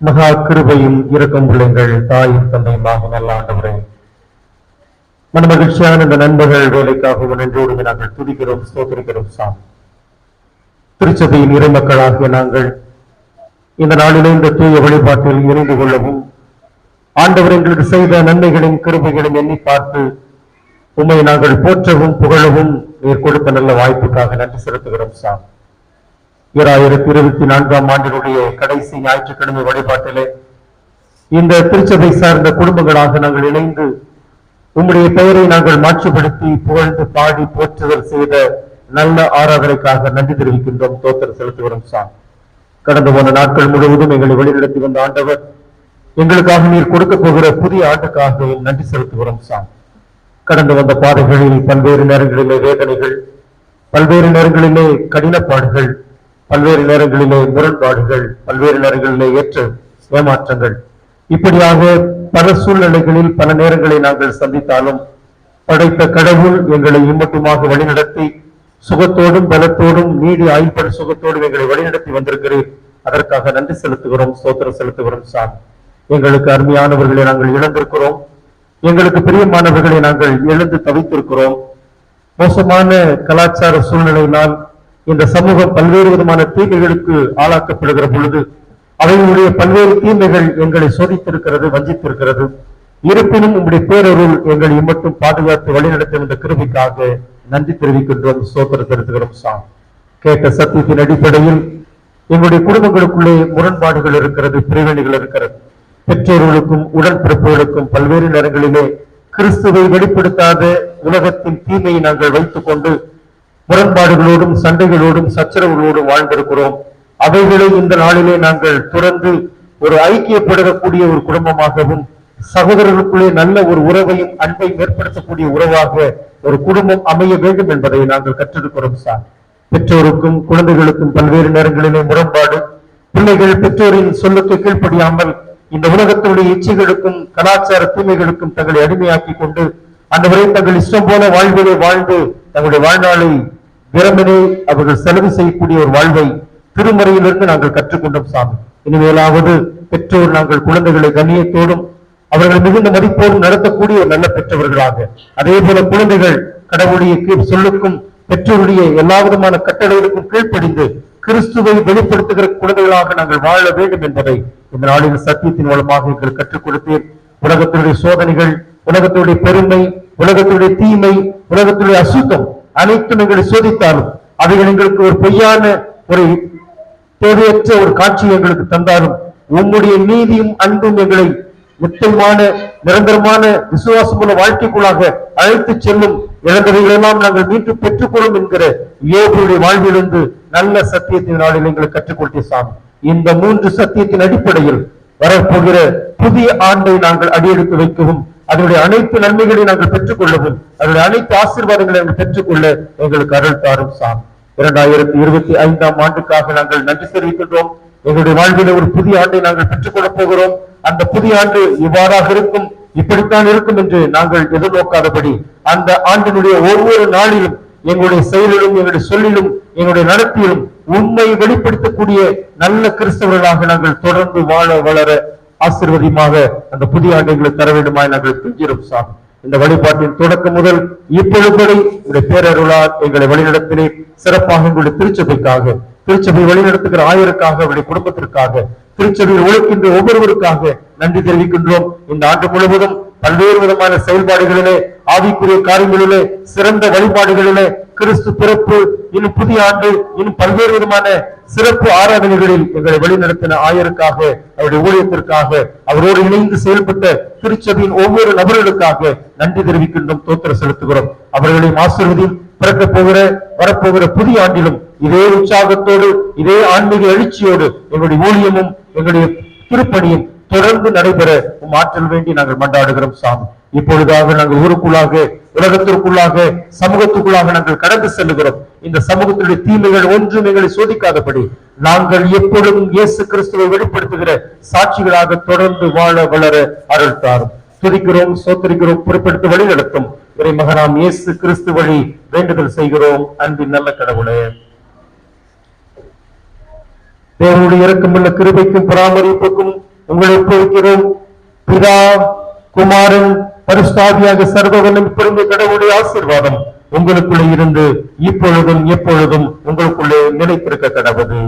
மகா கிருபையும் இரக்கம் பிள்ளைங்கள் தாயும் தந்தையுமாக நல்ல ஆண்டவரே. மன மகிழ்ச்சியான இந்த நண்பர்கள் வேலைக்காக நன்றோடு நாங்கள் துதிக்கிறோம் ஸ்தோத்திரிக்கிறோம் சாம். திருச்சபையின் இறைமக்களாகிய நாங்கள் இந்த நாளிலே இந்த தூய வழிபாட்டில் இணைந்து கொள்ளவும் ஆண்டவர் எங்களுக்கு செய்த நன்மைகளின் கிருபைகளும் எண்ணி பார்த்து உண்மை நாங்கள் போற்றவும் புகழவும் நீர் கொடுத்த நல்ல வாய்ப்புக்காக நன்றி செலுத்துகிறோம் சாமி. இராயிரத்தி இருபத்தி நான்காம் ஆண்டினுடைய கடைசி ஞாயிற்றுக்கிழமை வழிபாட்டிலே இந்த திருச்சபை சார்ந்த குடும்பங்களாக நாங்கள் இணைந்து உம்முடைய பெயரை நாங்கள் மாற்றுப்படுத்தி புகழ்ந்து பாடி போற்றுதல் செய்த நல்ல ஆராதனைக்காக நன்றி தெரிவிக்கின்றோம். தோத்தர் செலுத்துகிறோம் சார். கடந்து போன நாட்கள் முழுவதும் எங்களை வழிநடத்தி வந்த ஆண்டவர் எங்களுக்காக நீர் கொடுக்க போகிற புதிய ஆண்டுக்காக நன்றி செலுத்துகிறோம் சார். கடந்து வந்த பாதைகளில் பல்வேறு நேரங்களிலே வேதனைகள் பல்வேறு நேரங்களிலே கடினப்பாடுகள் பல்வேறு நேரங்களிலே முரண்பாடுகள் பல்வேறு நேரங்களிலே ஏற்ற ஏமாற்றங்கள். இப்படியாக பல சூழ்நிலைகளில் பல நேரங்களை நாங்கள் சந்தித்தாலும் படைத்த கடவுள் எங்களை இம்மட்டுமாக வழிநடத்தி சுகத்தோடும் பலத்தோடும் நீடி ஆயுள்பட சுகத்தோடும் எங்களை வழிநடத்தி வந்திருக்கிறேன் அதற்காக நன்றி செலுத்துகிறோம் சோத்திரம் செலுத்துகிறோம் சாமி எங்களுக்கு அருமையானவர்களை நாங்கள் இழந்திருக்கிறோம். எங்களுக்கு பிரியமானவர்களை நாங்கள் எழுந்து தவித்திருக்கிறோம். மோசமான கலாச்சார சூழ்நிலையினால் இந்த சமூகம் பல்வேறு விதமான தீமைகளுக்கு ஆளாக்கப்படுகிற பொழுது அவைகளுடைய பல்வேறு தீமைகள் எங்களை சோதித்திருக்கிறது வஞ்சித்திருக்கிறது. இருப்பினும் உங்களுடைய பேரருள் எங்களை மட்டும் பாதுகாத்து வழிநடத்தும் இந்த கிருமிக்காக நன்றி தெரிவிக்கின்றோம் சோத்திர தெரிவிக்கிறோம் சாம் கேட்ட சத்தியத்தின் அடிப்படையில் எங்களுடைய குடும்பங்களுக்குள்ளே முரண்பாடுகள் இருக்கிறது பிரிவினைகள் இருக்கிறது. பெற்றோர்களுக்கும் உடன்பிறப்புகளுக்கும் பல்வேறு நேரங்களிலே கிறிஸ்துவை வெளிப்படுத்தாத உலகத்தின் தீமையை நாங்கள் வைத்துக் கொண்டு முரண்பாடுகளோடும் சண்டைகளோடும் சச்சரவுகளோடும் வாழ்ந்திருக்கிறோம். அவைகளை இந்த நாளிலே நாங்கள் துறந்து ஒரு ஐக்கியப்படுத்தக்கூடிய ஒரு குடும்பமாகவும் சகோதரர்களுக்குள்ளே நல்ல ஒரு உறவையும் அன்பையும் ஏற்படுத்தக்கூடிய உறவாக ஒரு குடும்பம் அமைய வேண்டும் என்பதை நாங்கள் கற்றிருக்கிறோம் சார். பெற்றோருக்கும் குழந்தைகளுக்கும் பல்வேறு நேரங்களிலே முரண்பாடு பிள்ளைகள் பெற்றோரின் சொல்லுக்கு கீழ்ப்படியாமல் இந்த உலகத்தினுடைய இச்சைகளுக்கும் கலாச்சார தீமைகளுக்கும் தங்களை அடிமையாக்கி கொண்டு அந்த வரை தங்கள் இஷ்டம் போல வாழ்விலே வாழ்ந்து தங்களுடைய வாழ்நாளை விரம்பினை அவர்கள் செலவு செய்யக்கூடிய ஒரு வாழ்வை திருமறையிலிருந்து நாங்கள் கற்றுக்கொண்டோம் சாமி. இனிமேலாவது பெற்றோர் நாங்கள் குழந்தைகளை கண்ணியத்தோடும் அவர்கள் மிகுந்த மதிப்போடும் நடத்தக்கூடிய ஒரு நல்ல பெற்றவர்களாக. அதே போல குழந்தைகள் கடவுளுடைய சொல்லுக்கும் பெற்றோருடைய எல்லா விதமான கட்டளைகளுக்கும் கீழ்ப்படிந்து கிறிஸ்துவை வெளிப்படுத்துகிற குழந்தைகளாக நாங்கள் வாழ வேண்டும் என்பதை இந்த நாளின் சத்தியத்தின் மூலமாக எங்கள் கற்றுக் கொடுத்தேன் உலகத்தினுடைய சோதனைகள் உலகத்தினுடைய பெருமை உலகத்தினுடைய தீமை உலகத்தினுடைய அசுத்தம் அனைத்தும் எங்களை சோதித்தாலும் அவைகள் எங்களுக்கு ஒரு பொய்யான ஒரு தேவையற்ற ஒரு காட்சி எங்களுக்கு தந்தாலும் உம்முடைய நீதியும் அன்பும் எங்களை நிச்சயமான நிரந்தரமான விசுவாசமுள்ள வாழ்க்கைக்குள்ளாக அழைத்து செல்லும் இழந்தவைகளெல்லாம் நாங்கள் மீண்டும் பெற்றுக்கொள்ளும் என்கிற யோகுடைய வாழ்விலிருந்து நல்ல சத்தியத்தின் நாளில் எங்களுக்கு கற்றுக்கொள்கிற சாமி. இந்த மூன்று சத்தியத்தின் அடிப்படையில் வரப்போகிற புதிய ஆண்டை நாங்கள் அடியெடுத்து வைக்கவும் அதனுடைய அனைத்து நன்மைகளை நாங்கள் பெற்றுக்கொள்ளவும். அதனுடைய அனைத்து ஆசீர்வாதங்களை நாங்கள் பெற்றுக்கொள்ள எங்களுக்கு அருள் தாரும் சாமி. இரண்டாயிரத்தி இருபத்தி ஐந்தாம் ஆண்டுக்காக நாங்கள் நன்றி தெரிவிக்கின்றோம். எங்களுடைய வாழ்வில் ஒரு புதிய ஆண்டை நாங்கள் பெற்றுக்கொள்ளப் போகிறோம். அந்த புதிய ஆண்டு இவ்வாறாக இருக்கும் இப்படித்தான் இருக்கும் என்று நாங்கள் எதிர்நோக்காதபடி அந்த ஆண்டினுடைய ஒவ்வொரு நாளிலும் எங்களுடைய செயலிலும் எங்களுடைய சொல்லிலும் எங்களுடைய நடத்திலும் உண்மை வெளிப்படுத்தக்கூடிய நல்ல கிறிஸ்தவர்களாக நாங்கள் தொடர்ந்து வாழ வளர ஆசீர்வதியமாக அந்த புதிய ஆண்டை எங்களுக்கு தர வேண்டுமாய் நாங்கள் துஞ்சிரும் சாமி. இந்த வழிபாட்டின் தொடக்கம் முதல் இப்பொழுது வரை உங்களுடைய பேரருளால் எங்களை வழிநடத்தினே சிறப்பாக எங்களுடைய திருச்சபைக்காக திருச்சபை வழிநடத்துகிற ஆயருக்காக அவருடைய குடும்பத்திற்காக திருச்சபையில் உழைக்கின்ற ஒவ்வொருவருக்காக நன்றி தெரிவிக்கின்றோம். இந்த ஆண்டு முழுவதும் பல்வேறு விதமான செயல்பாடுகளிலே ஆவிக்குரிய காரியங்களிலே சிறந்த வழிபாடுகளிலே கிறிஸ்து பிறப்பு இன்னும் புதிய ஆண்டு இன்னும் பல்வேறு விதமான சிறப்பு ஆராதனைகளில் எங்களை வழிநடத்தின ஆயருக்காக அவருடைய ஊழியத்திற்காக அவரோடு இணைந்து செயல்பட்ட திருச்சபையின் ஒவ்வொரு நபர்களுக்காக நன்றி தெரிவிக்கின்றோம் தோத்திர செலுத்துகிறோம். அவர்களையும் ஆசிர்வதியும் பிறக்க போகிற வரப்போகிற புதிய ஆண்டிலும் இதே உற்சாகத்தோடு இதே ஆன்மீக எழுச்சியோடு எங்களுடைய ஊழியமும் எங்களுடைய திருப்பணியும் தொடர்ந்து நடைபெற உம் ஆற்றல் வேண்டி நாங்கள் மன்றாடுகிறோம் சாமி. இப்பொழுதாக நாங்கள் ஊருக்குள்ளாக உலகத்திற்குள்ளாக சமூகத்துக்குள்ளாக நாங்கள் கடந்து செல்லுகிறோம். இந்த சமூகத்தினுடைய தீமைகள் ஒன்றும் எங்களை சோதிக்காதபடி நாங்கள் எப்பொழுதும் இயேசு கிறிஸ்துவை வெளிப்படுத்துகிற சாட்சிகளாக தொடர்ந்து வாழ வளர அருள் தாரும். துதிக்கிறோம் சோத்தரிக்கிறோம் பொறுப்பெடுத்து வழி நடத்தும். இறை மகனாம் இயேசு கிறிஸ்து வழி வேண்டுதல் செய்கிறோம். அன்பின் நல்ல கடவுளே. தேவனுடைய இறக்கமுள்ள கிருபைக்கும் பராமரிப்புக்கும் உங்களை ஒப்புவிக்கிறோம் பிதா குமாரன் பரிஸ்தாவியாக சர்வவனம் பிறந்த கடவுளுடைய ஆசீர்வாதம் உங்களுக்குள்ளே இருந்து இப்பொழுதும் எப்பொழுதும் உங்களுக்குள்ளே நிலைத்திருக்க கடவுது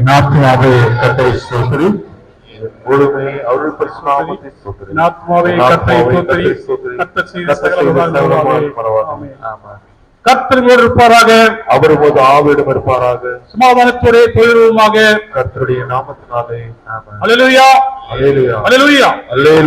என் ஆத்மாவே கத்தரை ஸ்தோத்திரி முழுமை அருள் பரிசுநாமத்தை ஸ்தோத்திரி. என் ஆத்மாவே கர்த்தரை ஸ்தோத்திரி. கர்த்தர் செய்த சகல உபகாரங்களாலே. ஆமென். ஆமென். கர்த்தர்களோடு இருப்பாராக அவர் போது ஆவிடம் இருப்பாராக சமாதானத்தோടെ தொழிலுமாக கர்த்தருடைய நாமத்தினாலே. அலலுயா அல்லேலூயா அலலுயா அல்லேலூயா